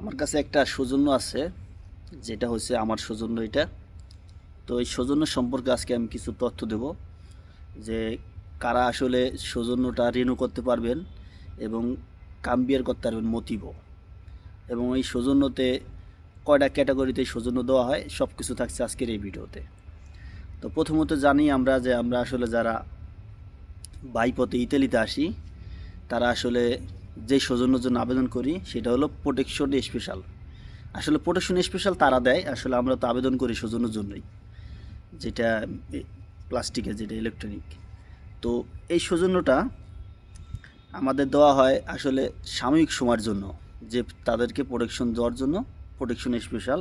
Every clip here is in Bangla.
আমার কাছে একটা সৌজন্য আছে, যেটা হচ্ছে আমার সৌজন্য এটা। তো এই সৌজন্য সম্পর্কে আজকে আমি কিছু তথ্য দেব, যে কারা আসলে সৌজন্যটা রিনিউ করতে পারবেন এবং কাম কাম্বিয়ার করতে পারবেন মতিব। এবং এই সৌজন্যতে কয়টা ক্যাটাগরিতে সৌজন্য দেওয়া হয় সব কিছু থাকছে আজকের এই ভিডিওতে। তো প্রথমত জানি আমরা যে আমরা আসলে যারা বাইপথে ইতালিতে আসি, তারা আসলে যে সৌজন্যর জন্য আবেদন করি, সেটা হলো প্রোটেকশন স্পেশাল আসলে প্রোটেকশন স্পেশাল তারা দেয়, আসলে আমরা তো আবেদন করি সৌজন্যর জন্যই, যেটা প্লাস্টিকের, যেটা ইলেকট্রনিক তো এই সৌজন্যটা আমাদের দেওয়া হয় আসলে সাময়িক সময়ের জন্য, যে তাদেরকে প্রোটেকশন দেওয়ার জন্য প্রোটেকশন স্পেশাল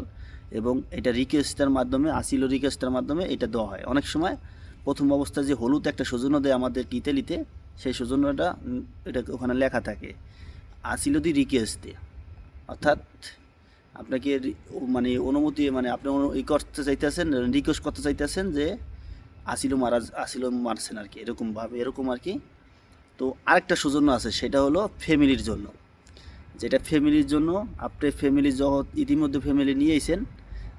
এবং এটা রিকোয়েস্টের মাধ্যমে, আসিল রিকোয়েস্টের মাধ্যমে এটা দেওয়া হয়। অনেক সময় প্রথম অবস্থায় যে হলুদ একটা সৌজন্য দেয় আমাদের ইতালিতে সেই সৌজন্যটা উম, এটা ওখানে লেখা থাকে। আসিল দি রিকোয়েস্টে। অর্থাৎ আপনাকে মানে অনুমতি মানে আপনি ই করতে চাইতেছেন রিকোয়েস্ট করতে চাইতেছেন যে আসিল মারা আসিল মারছেন আর কি এরকমভাবে এরকম আর কি। তো আরেকটা সৌজন্য আছে সেটা হলো ফ্যামিলির জন্য। যেটা ফ্যামিলির জন্য আপনি ফ্যামিলি যখন ইতিমধ্যে ফ্যামিলি নিয়ে নিয়েছেন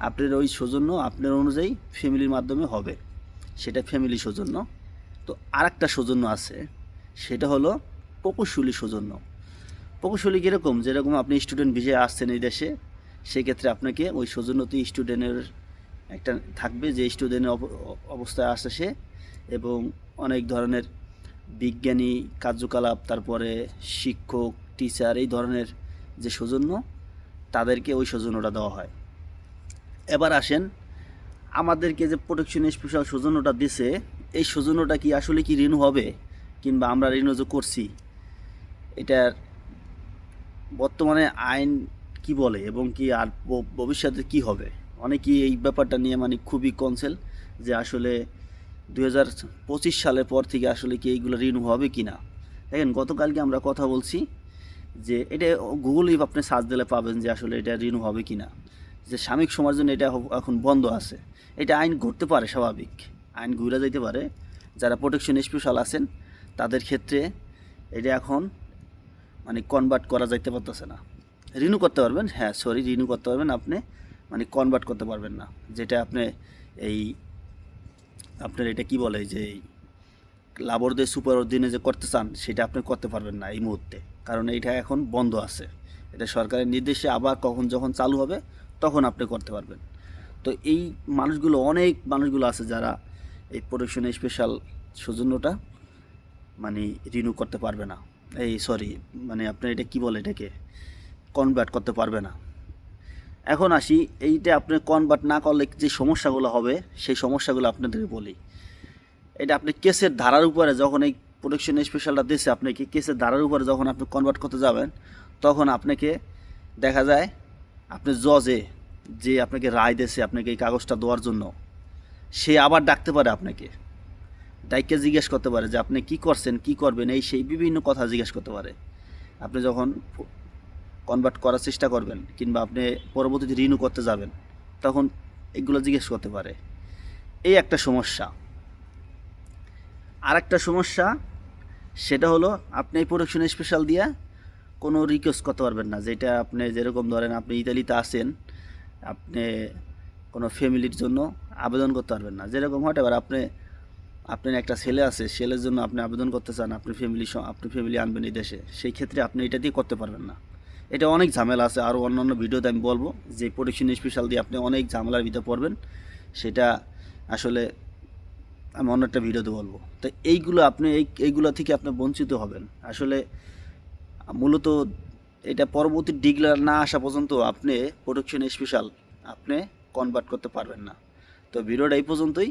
আপনার ওই সৌজন্য আপনার অনুযায়ী ফ্যামিলির মাধ্যমে হবে। সেটা ফ্যামিলি সৌজন্য। তো আরেকটা সৌজন্য আছে সেটা হলো প্রকৌশলী সৌজন্য। প্রকৌশলী কীরকম? যেরকম আপনি স্টুডেন্ট ভিসায় আসছেন এই দেশে, সেক্ষেত্রে আপনাকে ওই সৌজন্যতে স্টুডেন্টের একটা থাকবে যে স্টুডেন্টের অবস্থায় আসে সে এবং অনেক ধরনের বিজ্ঞানী, কার্যকলাপ, তারপরে শিক্ষক টিচার এই ধরনের যে সৌজন্য, তাদেরকে ওই সৌজন্যটা দেওয়া হয়। এবার আসেন, আমাদেরকে যে প্রোটেকশন স্পেশাল সৌজন্যটা দিছে, এই সৌজন্যটা কি আসলে কি রিনিউ হবে? কিংবা আমরা রিনিউ যে করছি, এটার বর্তমানে আইন কি বলে এবং কি আর ভবিষ্যতে কি হবে? অনেকেই এই ব্যাপারটা নিয়ে মানে খুবই কনসেল যে আসলে দু হাজার পঁচিশ সালের পর থেকে আসলে কি এইগুলো রিনিউ হবে কি না দেখেন, গতকালকে আমরা কথা বলছি যে এটা গুগলেই আপনি সার্চ দিলে পাবেন যে আসলে এটা রিনিউ হবে কি না যে সাময়িক সময়ের জন্য এটা এখন বন্ধ আছে। এটা আইন ঘটতে পারে, স্বাভাবিক। আইন ঘুরে যাইতে পারে। যারা প্রোটেকশন স্পেশাল আছেন তাদের ক্ষেত্রে এটা এখন মানে কনভার্ট করা যাইতে পারতেছে না। রিনিউ করতে পারবেন? হ্যাঁ সরি রিনিউ করতে পারবেন আপনি। মানে কনভার্ট করতে পারবেন না। যেটা আপনি এই, আপনার এটা কি বলে, যে লাবরদের সুপার দিনে যে করতে চান, সেটা আপনি করতে পারবেন না এই মুহূর্তে। কারণ এইটা এখন বন্ধ আছে। এটা সরকারের নির্দেশে আবার কখন যখন চালু হবে, তখন আপনি করতে পারবেন। তো এই মানুষগুলো, অনেক মানুষগুলো আছে যারা এই প্রোটেকশন স্পেশাল সৌজন্যটা মানে রিনিউ করতে পারবে না। এই সরি মানে আপনার এটা কি বলে এটাকে? কনভার্ট করতে পারবে না। এখন আসি, এইটা আপনি কনভার্ট না করলে যে সমস্যাগুলো হবে, সেই সমস্যাগুলো আপনাদের বলি। এটা আপনি কেসের ধারার উপরে যখন এই প্রোটেকশন স্পেশালটা দিয়েছে আপনাকে কেসের ধারার উপরে যখন আপনি কনভার্ট করতে যাবেন, তখন আপনাকে দেখা যায়, আপনি জজে যে আপনাকে রায় দিয়েছে, আপনাকে এই কাগজটা দেওয়ার জন্য, সে আবার ডাকতে পারে আপনাকে। ডাইকে জিজ্ঞেস করতে পারে যে আপনি কি করছেন, কি করবেন, এই সেই বিভিন্ন কথা জিজ্ঞেস করতে পারে। আপনি যখন কনভার্ট করার চেষ্টা করবেন কিংবা আপনি পরবর্তীতে রিনিউ করতে যাবেন, তখন এগুলো জিজ্ঞেস করতে পারে। এই একটা সমস্যা। আর একটা সমস্যা, সেটা হলো আপনি এই প্রোডাকশন স্পেশাল দিয়ে কোনো রিকোয়েস্ট করতে পারবেন না, যেটা আপনি যেরকম ধরেন আপনি ইতালিতে আসেন আপনি কোনো ফ্যামিলির জন্য আবেদন করতে পারবেন না। যেরকম হতে পারে আপনি আপনার একটা ছেলে আছে, ছেলের জন্য আপনি আবেদন করতে চান, আপনি ফ্যামিলি আপনি ফ্যামিলি আনবেন এই দেশে, সেই ক্ষেত্রে আপনি এটা দিয়ে করতে পারবেন না। এটা অনেক ঝামেলা আছে আরও অন্যান্য ভিডিওতে আমি বলব, যে প্রোটেকশন স্পেশাল দিয়ে আপনি অনেক ঝামেলার ভিতরে পড়বেন, সেটা আসলে আমি অন্য একটা ভিডিওতে বলব। তো এইগুলো আপনি, এই, এইগুলো থেকে আপনি বঞ্চিত হবেন। আসলে মূলত এটা পরবর্তী ডিগ্লার না আসা পর্যন্ত আপনি প্রোটেকশন স্পেশাল আপনি কনভার্ট করতে পারবেন না। তো ভিডিওটা এই পর্যন্তই।